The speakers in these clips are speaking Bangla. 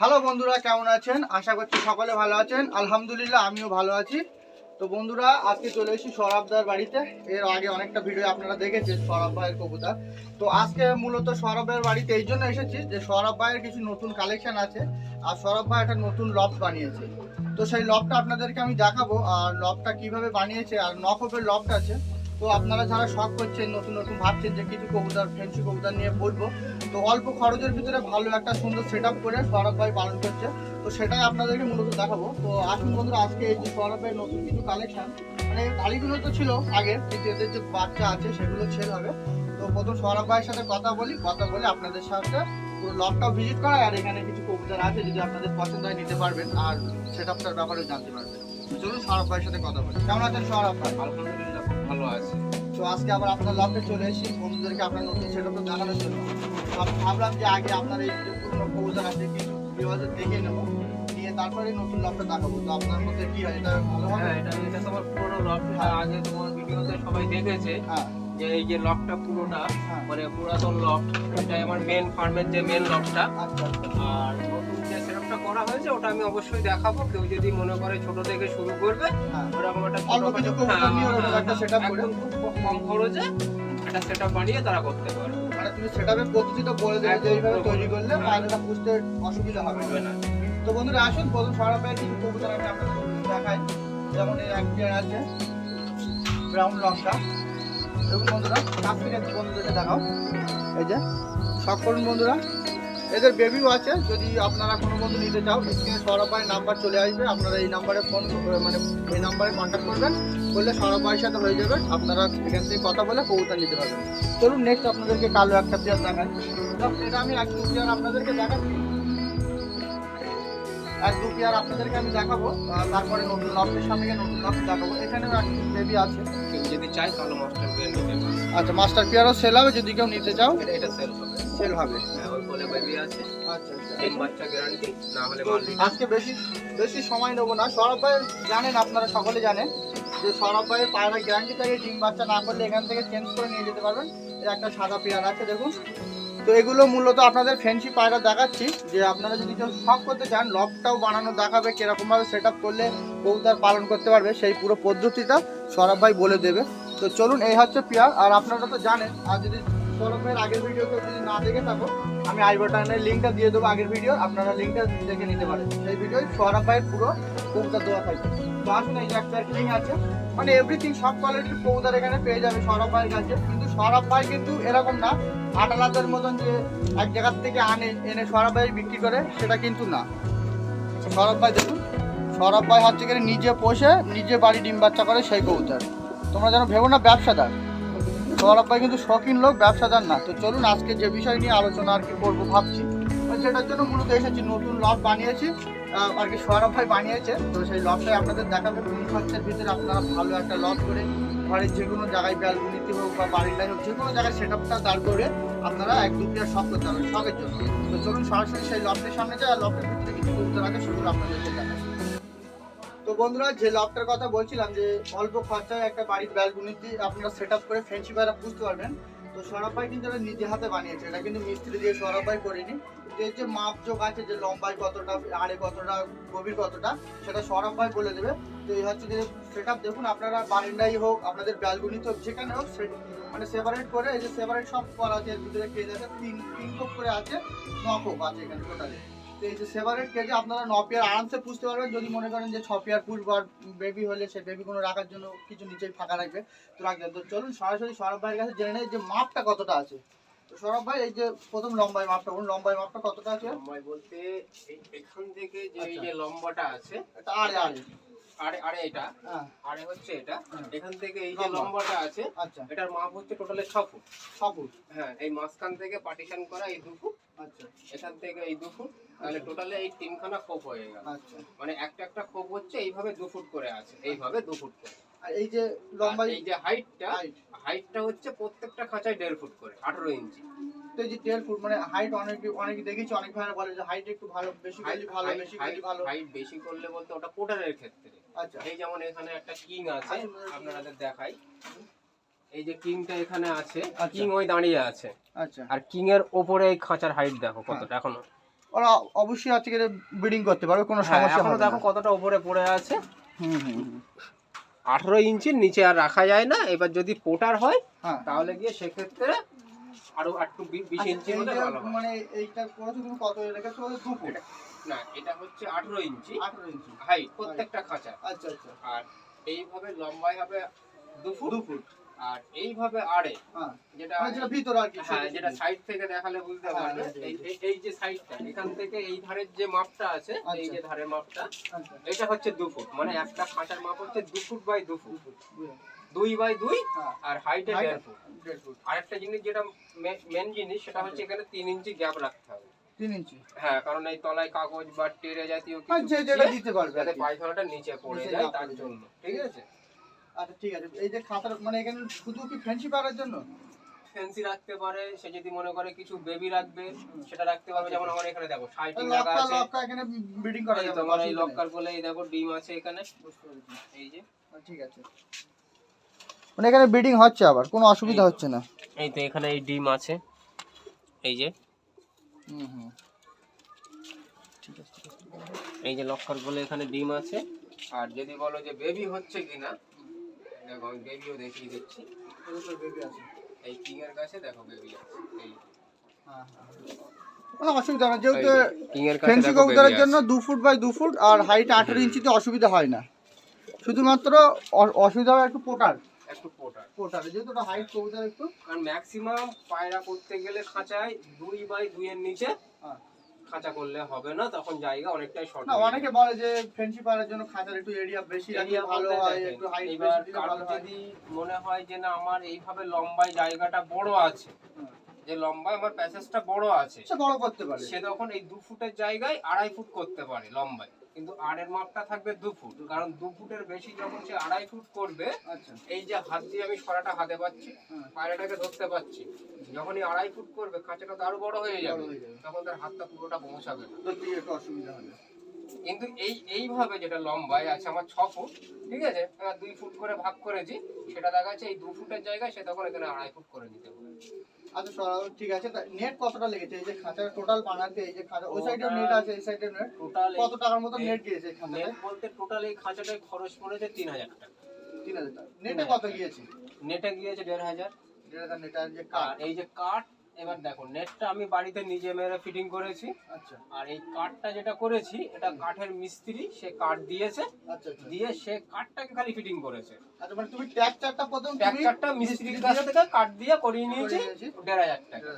হ্যালো বন্ধুরা, কেমন আছেন? আশা করছি সকলে ভালো আছেন। আলহামদুলিল্লাহ, আমিও ভালো আছি। তো বন্ধুরা, আজকে চলে এসেছি সৌরভদার বাড়িতে। এর আগে অনেকটা ভিডিও আপনারা দেখেছেন, সৌরভ ভাইয়ের কবুতর তো আজকে মূলত সৌরভের বাড়িতে এই জন্য এসেছি যে সৌরভ ভাইয়ের কিছু নতুন কালেকশন আছে আর সৌরভ ভাই একটা নতুন লফট বানিয়েছে। তো সেই লফটটা আপনাদেরকে আমি দেখাবো, আর লফটটা কীভাবে বানিয়েছে আর নকপের লফট আছে। তো আপনারা যারা শখ করছেন, নতুন নতুন ভাবছেন যে কিছু কবুতর ফেন্সি কবুতর নিয়ে বলব, তো অল্প খরচের ভিতরে ভালো একটা সুন্দর সেট করে সৌরভ ভাই পালন করছে। তো সেটাই আপনাদেরকে মূলত দেখাবো। তো আসুন বন্ধুরা, আজকে এই যে সৌরভ ভাই নতুন কিছু কালেকশন মানে গাড়িগুলো তো ছিল আগে এদের যে বাচ্চা আছে সেগুলো ছেল হবে। তো প্রথম সৌরভ ভাইয়ের সাথে কথা বলি, কথা বলে আপনাদের সাথে পুরো লকটাও ভিজিট করা আর এখানে কিছু কবুতর আছে যদি আপনাদের পছন্দ হয় নিতে পারবেন, আর সেট আপটার ব্যাপারে জানতে পারবেন। চলুন সৌরভ ভাইয়ের সাথে কথা বলি। কেমন আছেন সৌরভ ভাই? আলহামদুলিল্লাহ ভালো আছে। তো আজকে আবার আপনার লফটে চলে এসেছি। বন্ধুদেরকে আপনার নতুন সেটা তো দেখানোর জন্য। ভাবলাম যে আগে আপনার এই যে পুরনো কবুতর আছে কিছু ভিউয়ারদের দেখে নেব। নিয়ে তারপরে নতুন লফটটা দেখাবো। তো আপনার মধ্যে কি হয় এটা ভালো হবে? হ্যাঁ এটা এটা তোমার পুরোনো লকটা আগে তোমার ভিডিওতে সবাই দেখেছে হ্যাঁ। যে এই যে লকটা পুরোটা হ্যাঁ। মানে পুরাতন লক এটাই আমার মেন ফার্মের যে মেন লকটা আচ্ছা আচ্ছা। আর করা হয়েছে ওটা আমি অবশ্যই দেখাবো। কেউ যদি মনে করে ছোট থেকে শুরু করবে হ্যাঁ। ওরকম একটা করে। একদম খুব কম খরচে একটা বানিয়ে তারা করতে পারে। মানে তুমি পদ্ধতিটা বলে দেবে তৈরি করলে বুঝতে অসুবিধা হবে না। তো বন্ধুরা আসুন প্রথম সৌরভ ভাইয়ের কিছু কবুতর আমি আপনাদের দেখাই। যেমন এই এক পেয়ার আছে ব্রাউন লঙ্কা দেখুন বন্ধুরা বন্ধুদেরকে দেখাও। এই যে করুন বন্ধুরা। এদের বেবিও আছে, যদি আপনারা কোনো মতো নিতে চাও, স্ক্রিনে সরাপায় নাম্বার চলে আসবে, আপনারা এই নাম্বারে ফোন মানে এই নাম্বারে কন্ট্যাক্ট করবেন, করলে সরবাইয়ের সাথে হয়ে যাবে, আপনারা এখান থেকে কথা বলে কবুতা নিতে পারবেন। চলুন নেক্সট আপনাদেরকে কালো একটা পেয়ার দেখাচ্ছি এটা আমি এক আপনাদেরকে দেখাচ্ছি। এক দু পেয়ার আপনাদেরকে আমি দেখাবো তারপরে নতুন লফটের সামনে গিয়ে নতুন লফট দেখাবো। এখানেও এক বেবি আছে। কেউ যদি চায় কালো মাস্টার পেয়ে নিতে আচ্ছা মাস্টার পেয়ারও সেল হবে যদি কেউ নিতে চাও। এটা- সেল হবে। সেল হবে। হ্যাঁ ওই বলে বেবি আছে। আচ্ছা আচ্ছা। তিন বাচ্চা গ্যারান্টি না হলে তো মাল দিতে আজকে বেশি বেশি সময় নেব না। সৌরভ ভাই জানেন আপনারা সকলে জানেন যে সৌরভ ভাইয়ের পায়রা গ্যারান্টি থাকে ডিম বাচ্চা না করলে এখান থেকে চেঞ্জ করে নিয়ে যেতে পারবেন। এর একটা সাদা পেয়ার আছে দেখুন। তো এগুলো মূলত আপনাদের ফ্যান্সি পায়রা দেখাচ্ছি, যে আপনারা যদি কেউ শখ করতে চান লকটাও বানানো দেখাবে, কিরকমভাবে সেট করলে কবুতর পালন করতে পারবে, সেই পুরো পদ্ধতিটা সৌরভ ভাই বলে দেবে। তো চলুন, এই হচ্ছে পেয়ার, আর আপনারা তো জানেন আর যদি সৌরভ ভাইয়ের আগের ভিডিও কেউ যদি না দেখে থাকো, আমি আই বাটনের লিঙ্কটা দিয়ে দেবো আগের ভিডিও আপনারা লিঙ্কটা দেখে নিতে পারেন। সেই ভিডিও সৌরভ ভাইয়ের পুরো কবুতর দেওয়া থাকবে তো আসুন, এই একটা লিং আছে মানে এভরিথিং সব কোয়ালিটির কবুতর এখানে পেয়ে যাবে সৌরভ ভাইয়ের কাছে, কিন্তু সৌরভ ভাই কিন্তু এরকম না আটালাতের মতন যে এক জায়গার থেকে আনে, এনে সৌরভ ভাই বিক্রি করে, সেটা কিন্তু না। সৌরভ ভাই দেখুন। সৌরভ ভাই হচ্ছে গিয়ে নিজে পোষে, নিজে বাড়ি ডিম বাচ্চা করে সেই কবুতর। তোমরা যেন ভেবো না ব্যবসাদার। সৌরভ ভাই কিন্তু শৌখিন লোক, ব্যবসাদার না। তো চলুন আজকে যে বিষয় নিয়ে আলোচনা আর কি করব ভাবছি। সেটার জন্য মূলত এসেছি, নতুন লট বানিয়েছি। আর কি সৌরভ ভাই বানিয়েছে। তো সেই লটটাই আপনাদের দেখাবে। কোন খরচের ভিতরে আপনারা ভালো একটা লট করে ঘরের যে কোনো জায়গায় ব্যালকনিতে হোক বা বাড়িটাই হোক, যে কোনো জায়গায় সেট আপটা দাঁড় করে আপনারা এক দু সব করতে পারবেন শখের জন্য। তো চলুন সরাসরি সেই লটের সামনে যায় আর লটের ভিতরে কিছু করতে রাখে সেগুলো আপনাদের তো বন্ধুরা, যে লফটের কথা বলছিলাম যে অল্প খরচায় একটা বাড়ির ব্যালকনিতে আপনারা সেট আপ করে ফেন্সি বাইরা বুঝতে পারবেন। তো সৌরভ ভাই কিন্তু এটা নিজে হাতে বানিয়েছে। এটা কিন্তু মিস্ত্রি দিয়ে সৌরভ ভাই করেনি। এর যে মাপযোগ আছে যে লম্বাই কতটা, আড়ে কতটা, গভীর কতটা, সেটা সৌরভ ভাই বলে দেবে। তো এই হচ্ছে যে সেট দেখুন আপনারা বারিন্দাই হোক, আপনাদের ব্যালকনিতে হোক, যেখানে হোক মানে সেপারেট করে এই যে সেপারেট সব করা আছে ভিতরে কেজ আছে, তিন তিন কোপ করে আছে, ন আছে এখানে টোটালি এই যে সেপারেট কেজে আপনারা ন পেয়ার আরামসে পুষতে পারবেন। যদি মনে করেন যে ছ পেয়ার পুষবো আর বেবি হলে সে বেবি কোনো রাখার জন্য কিছু নিচেই ফাঁকা রাখবে তো রাখবেন তো চলুন সরাসরি সৌরভ ভাইয়ের কাছে জেনে নেই যে মাপটা কতটা আছে। তো সৌরভ ভাই এই যে প্রথম লম্বাই মাপটা বলুন লম্বাই মাপটা কতটা আছে? লম্বাই বলতে এখান থেকে যে এই আচ্ছা। যে লম্বাটা আছে এটা আড়ে আড়ে। আরে আরে এটা হ্যাঁ। আরে হচ্ছে এটা। এখান থেকে এই যে লম্বাটা আছে আচ্ছা। এটার মাপ হচ্ছে টোটালে ছ ফুট। ছ ফুট। হ্যাঁ এই মাঝখান থেকে পার্টিশন করা এই দু ফুট। আচ্ছা। এখান থেকে এই দু ফুট। তাহলে টোটালে এই তিনখানা খোপ হয়ে গেল। আচ্ছা। মানে একটা একটা খোপ হচ্ছে এইভাবে দু ফুট করে আছে এইভাবে দু ফুট করে। আর এই যে আর লম্বাই এই যে হাইটটা হাইটটা হচ্ছে প্রত্যেকটা খাঁচায় দেড় ফুট করে আঠারো ইঞ্চি। তো এই যে দেড় ফুট মানে হাইট অনেক অনেক দেখেছি অনেক ভাইরা বলে যে হাইট একটু ভালো বেশি গেলে ভালো বেশি গেলে ভালো। হাইট বেশি করলে বলতে ওটা কোটারের ক্ষেত্রে। আচ্ছা। এই যেমন এখানে একটা কিং আছে আচ্ছা। আপনাদের দেখাই। এই যে কিংটা এখানে আছে আচ্ছা। কিং ওই দাঁড়িয়ে আছে। আচ্ছা। আর কিং এর ওপরে এই খাঁচার হাইট দেখো কতটা এখনও। ওরা অবশ্যই আজকে ব্রিডিং করতে পারবে কোনো হ্যাঁ সমস্যা এখনও হবে দেখো কতটা উপরে পড়ে আছে। হুম হুম। আঠারো ইঞ্চির নিচে আর রাখা যায় না এবার যদি পোটার হয় হ্যাঁ। তাহলে গিয়ে সেক্ষেত্রে আরও একটু বিশ আচ্ছা, ইঞ্চি হলে ভালো মানে এইটা করেছ তুমি কত? রেখেছো দু ফুট না এটা হচ্ছে আঠারো ইঞ্চি। আঠারো ইঞ্চি। হাইট প্রত্যেকটা খাঁচা। আচ্ছা আচ্ছা। আর এইভাবে লম্বাই হবে দু ফুট দু ফুট আর এইভাবে আড়ে হ্যাঁ। যেটা মানে যেটা ভিতরে আর কি হ্যাঁ যেটা সাইড থেকে দেখালে বুঝতে হ্যাঁ, পারবে। এই যে, সাইডটা এখান থেকে এই ধারের যে মাপটা আছে এই আচ্ছা। যে ধারের মাপটা আচ্ছা। এটা হচ্ছে দু ফুট। মানে একটা খাঁচার মাপ হচ্ছে দু ফুট বাই দু ফুট। দুই বাই দুই হ্যাঁ। আর হাইটে দেড় ফুট। আরেকটা জিনিস যেটা মেন জিনিস সেটা হচ্ছে এখানে তিন ইঞ্চি গ্যাপ রাখতে হবে। তিন ইঞ্চি? হ্যাঁ কারণ এই তলায় কাগজ বা টেরে জাতীয় কিছু যেটা দিতে পারবে আর যাতে পায়খানাটা নিচে পড়ে যায় তার জন্য। ঠিক আছে? আচ্ছা ঠিক আছে। এই যে খাতার মানে এখানে শুধু কি ফ্রেন্ডশিপ করার জন্য? ফেন্সি রাখতে পারে সে যদি মনে করে কিছু বেবি রাখবে সেটা রাখতে পারবে। যেমন আমার এখানে দেখো সাইটিং রাখা আছে। লক্কা এখানে ব্রিডিং করা যাবে তোমার এই লক্কার বলে এই দেখো ডিম আছে এখানে। এই যে। ঠিক আছে। মানে এখানে ব্রিডিং হচ্ছে আবার কোনো অসুবিধা হচ্ছে না। এই তো এখানে এই ডিম আছে। এই যে। হুম হুম। ঠিক আছে এই যে লক্কার বলে এখানে ডিম আছে। আর যদি বলো যে বেবি হচ্ছে কিনা দেখো আমি বেবিও দেখিয়ে দিচ্ছি। আছে। এই কিং এর কাছে দেখো বেবি আছে এই। হ্যাঁ, হ্যাঁ। অসুবিধা না যেহেতু কিং এর কাছে ফেন্সি কবুতরের জন্য দু ফুট বাই দু ফুট আর হাইট আঠেরো ইঞ্চিতে অসুবিধা হয় না। শুধুমাত্র অসুবিধা হয় একটু পোটার। একটু পোটার। পোটার যেহেতু ওটা হাইট কবুতর একটু। কারণ ম্যাক্সিমাম পায়রা করতে গেলে খাঁচায় দুই বাই দুইয়ের নিচে হ্যাঁ। খাঁচা করলে হবে না তখন জায়গা অনেকটাই শর্ট না অনেকে বলে যে ফেন্সি পাড়ার জন্য খাঁচার একটু এরিয়া বেশি রাখলে ভালো হয় একটু হাইট বেশি ভালো হয় যদি মনে হয় যে না আমার এইভাবে লম্বায় জায়গাটা বড় আছে। যে লম্বা আমার প্যাসেজটা বড় আছে। সে বড় করতে পারে। সে তখন এই দু ফুটের জায়গায় আড়াই ফুট করতে পারে লম্বায়। কিন্তু আড়ের মাপটা থাকবে দু ফুট। কারণ দু ফুটের বেশি যখন সে আড়াই ফুট করবে আচ্ছা। এই যে হাত দিয়ে আমি সরাটা হাতে পাচ্ছি হ্যাঁ। পায়রাটাকে ধরতে পাচ্ছি যখনই আড়াই ফুট করবে খাঁচাটা তো আরও বড় হয়ে যাবে তখন তার হাতটা পুরোটা পৌঁছাবে একটু অসুবিধা হবে। কিন্তু এই এইভাবে যেটা লম্বায় আছে আমার ছ ফুট ঠিক আছে? দুই ফুট করে ভাগ করেছি সেটা দেখা যাচ্ছে এই দু ফুটের জায়গায় সে তখন এখানে আড়াই ফুট করে দিতে পারে। আচ্ছা সরাও ঠিক আছে নেট কতটা লেগেছে? এই যে খাঁচার টোটাল বানাতে এই যে খাঁচা ওই সাইডে নেট আছে এই সাইডে নেট টোটাল কত টাকার মতো নেট গিয়েছে নেট বলতে টোটাল এই খাঁচাটায় খরচ পড়েছে তিন হাজার টাকা। তিন হাজার টাকা। নেটে কত গিয়েছে? নেটে গিয়েছে দেড় হাজার। দেড় হাজার নেট আর যে কাঠ এই যে কাঠ এবার দেখো নেটটা আমি বাড়িতে নিজে মেরে ফিটিং করেছি। আচ্ছা। আর এই কাঠটা যেটা করেছি এটা কাঠের মিস্ত্রি সে কাঠ দিয়েছে। আচ্ছা আচ্ছা। দিয়ে সে কাঠটাকে খালি ফিটিং করেছে। আচ্ছা মানে তুমি ট্যাকচারটা প্রথম ট্র্যাক্টরটা মিস্ত্রির কাছ থেকে কাঠ দিয়ে করিয়ে নিয়েছি দেড় হাজার টাকা।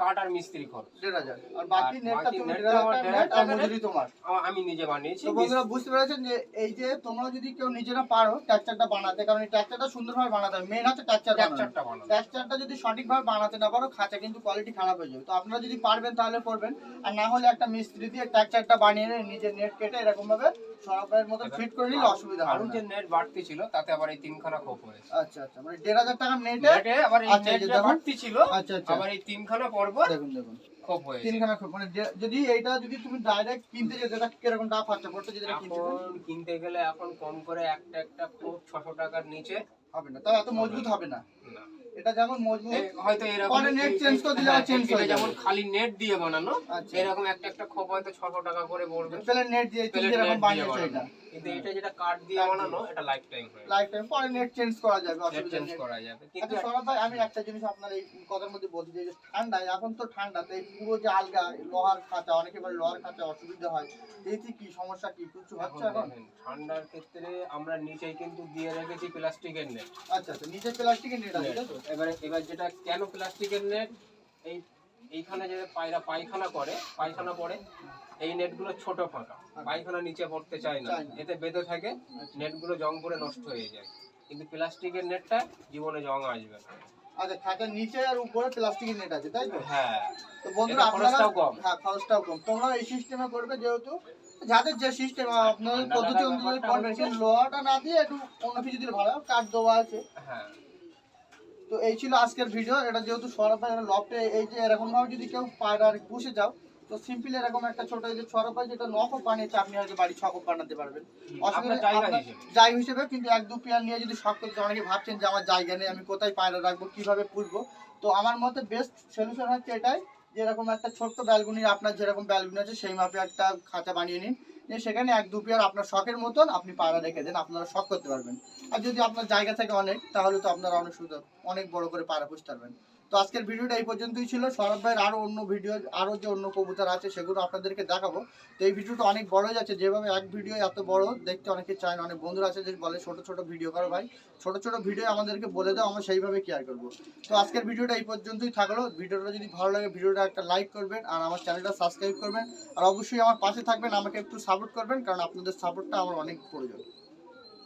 কাঠ আর মিস্ত্রি খরচ। দেড় হাজার। আর বাকি নেটটা তুমি দেড় হাজার আমার টাকা দেড় নেট আর মজুরি তোমার। আমি নিজে বানিয়েছি। তো বন্ধুরা বুঝতে পেরেছেন যে এই যে তোমরা যদি কেউ নিজেরা পারো ট্যাকচারটা বানাতে কারণ এই ট্যাকচারটা সুন্দরভাবে বানাতে হবে। মেন হচ্ছে ট্যাকচার বানানো। ট্র্যাক্টরটা বানাবো ট্যাকচারটা যদি সঠিকভাবে বানাতে না পারো খাঁচা কিন্তু কোয়ালিটি খারাপ হয়ে যাবে। তো আপনারা যদি পারবেন তাহলে করবেন। আর না হলে একটা মিস্ত্রি দিয়ে ট্যাকচারটা বানিয়ে নিয়ে নিজের নেট কেটে এরকম সরাবের মতো ফিট করে নিলে অসুবিধা আরও যে নেট বাড়তি ছিল তাতে আবার এই তিনখানা খোপ হয়েছে। আচ্ছা আচ্ছা মানে দেড় হাজার নেটে নেটে আবার এই আচ্ছা, দেখুন। বাড়তি ছিল আচ্ছা আচ্ছা। আবার এই তিনখানা পর্ব দেখুন দেখুন। খোপ হয়েছে। তিনখানা খুব মানে যদি এইটা যদি তুমি ডাইরেক্ট কিনতে যেতে কীরকম টাকা খরচা পড়তো যদি কিনতে গেলে এখন কম করে একটা একটা খোপ ছশো টাকার নিচে হবে না। তাও এত মজবুত হবে না। এটা যেমন মজবুত হয়তো এরকম পরে করে দিলে আবার হ্যাঁ, যেমন খালি নেট দিয়ে বানানো আচ্ছা। এরকম একটা একটা খোপ হয়তো ছশো টাকা করে পড়বে। প্লেন নেট দিয়ে বানিয়েছো বানানো। এটা। কিন্তু এটা যেটা কাঠ দিয়ে বানানো এটা লাইফ টাইম হয়ে লাইফ টাইম পরে নেট চেঞ্জ করা যাবে অসুবিধা চেঞ্জ করা যাবে। কিন্তু আচ্ছা সৌরভ ভাই আমি একটা জিনিস আপনার এই কথার মধ্যে বলতে চাই যে ঠান্ডা এখন তো ঠান্ডা তো এই পুরো যে আলগা লোহার খাঁচা অনেকে বলে লোহার খাঁচা অসুবিধা হয়। এইতে কি সমস্যা কি? কিছু হচ্ছে এখন ঠান্ডার ক্ষেত্রে আমরা নিচেই কিন্তু দিয়ে রেখেছি প্লাস্টিকের নেট আচ্ছা আচ্ছা নিচে প্লাস্টিকের নেট আছে এবারে এবার যেটা কেন প্লাস্টিকের নেট এই এইখানে যে পায়রা পায়খানা করে পায়খানা পড়ে এই নেটগুলো ছোট ফাঁকা। পায়খানা নিচে পড়তে চায় না। এতে বেঁধে থাকে নেটগুলো জং করে নষ্ট হয়ে যায়। কিন্তু প্লাস্টিকের নেটটা জীবনে জং আসবে না। আচ্ছা নিচে আর উপরে প্লাস্টিকের নেট আছে তাই তো? হ্যাঁ। তো বন্ধুরা আপনারা। হ্যাঁ খরচটাও কম। তোমরা এই সিস্টেমে করবে যেহেতু যাদের যে সিস্টেম আপনাদের ঠান্ডা পদ্ধতি অনুযায়ী হচ্ছে- লোহাটা না দিয়ে একটু অন্য কিছু দিলে ভালো। কাঠ দেওয়া আছে। হ্যাঁ। তো এই ছিল আজকের ভিডিও এটা যেহেতু সরব ভাই লফটে এই যে এরকম ভাবে যদি কেউ আর পুষে যাও তো সিম্পল এরকম একটা ছোট এই যে সরব ভাই যেটা নখপ বানিয়েছে আপনি হয়তো বাড়ি ছকপ বানাতে পারবেন। অসুবিধা আপনার জায়গা হিসেবে। কিন্তু এক দু পেয়ার নিয়ে যদি শখ করতে অনেকে ভাবছেন যে আমার জায়গা নেই আমি কোথায় পায়রা রাখব কীভাবে পুষবো? তো আমার মতে বেস্ট সলিউশন হচ্ছে এটাই যেরকম একটা ছোট্ট ব্যালকনি আপনার যেরকম ব্যালকনি আছে, সেই মাপে একটা খাঁচা বানিয়ে নিন। নিয়ে সেখানে এক দু পেয়ার আপনার শখের মতন আপনি পাড়া রেখে দেন, আপনারা শখ করতে পারবেন। আর যদি আপনার জায়গা থাকে অনেক, তাহলে তো আপনারা অনেক সুন্দর, অনেক বড় করে পাড়া পুষতে পারবেন। তো আজকের ভিডিওটা এই পর্যন্তই ছিল। সৌরভ ভাইয়ের আরও অন্য ভিডিও আরও যে অন্য কবুতর আছে সেগুলো আপনাদেরকে দেখাবো। তো এই ভিডিওটা অনেক বড় যাচ্ছে। যেভাবে এক ভিডিও এত বড়, দেখতে অনেকে চায় না, অনেক বন্ধুরা আছে যে বলে ছোট ছোট ভিডিও করো ভাই। ছোট ছোট ভিডিও আমাদেরকে বলে দাও, আমরা সেইভাবে কেয়ার করব। তো আজকের ভিডিওটা এই পর্যন্তই থাকল। ভিডিওটা যদি ভালো লাগে, ভিডিওটা একটা লাইক করবেন আর আমার চ্যানেলটা সাবস্ক্রাইব করবেন। আর অবশ্যই আমার পাশে থাকবেন, আমাকে একটু সাপোর্ট করবেন, কারণ আপনাদের সাপোর্টটা আমার অনেক প্রয়োজন।